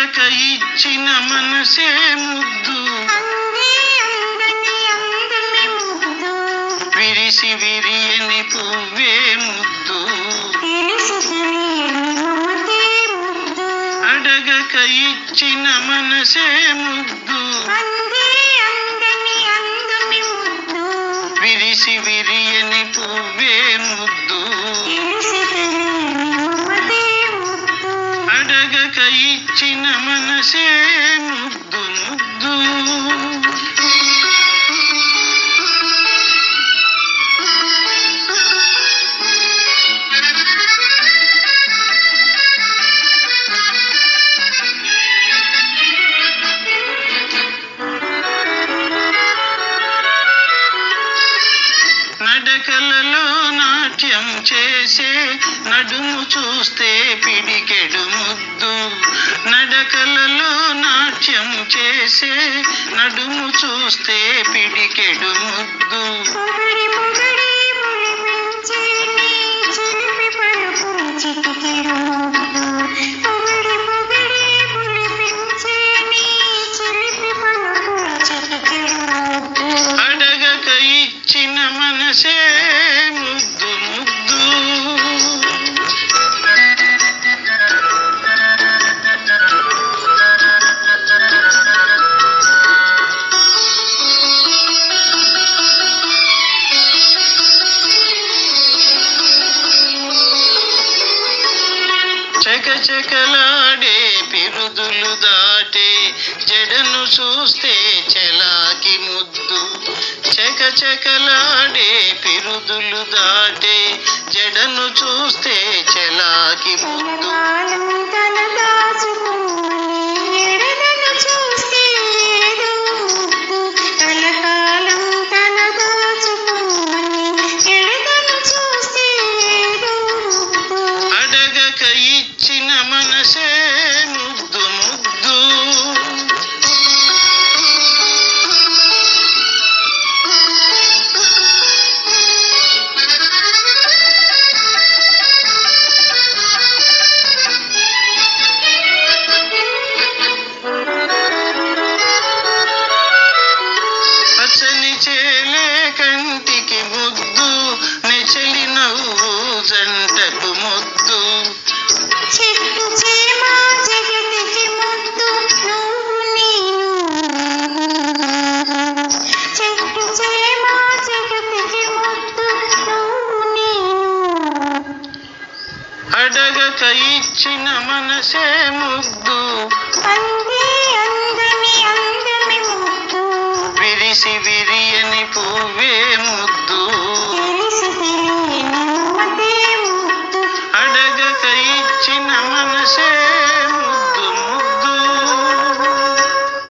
అందక ఇచ్చిన మనసే ముద్దు. విరిసి విరియని పువ్వే ముద్దు. అడగక ఇచ్చిన మనసే ముద్దు. విరిసి విరియని పువ్వే అడగక ఇచ్చిన మనసే నుగ్గు చేసే నడుము చూస్తే పిడికెడు ముద్దు. నడకలలో నాట్యం చేసే నడుము చూస్తే పిడికెడు ముద్దు. చకలాడే పిరుదులు దాటే జడను చూస్తే చెలాకి ముద్దు. చకచకలాడే పిరుదులు దాటే జడను చూస్తే కోరిక ఇచ్చిన మనసే ముద్దు. విరిసి విరియని పువ్వే ముద్దు. అడగక ఇచ్చిన మనసే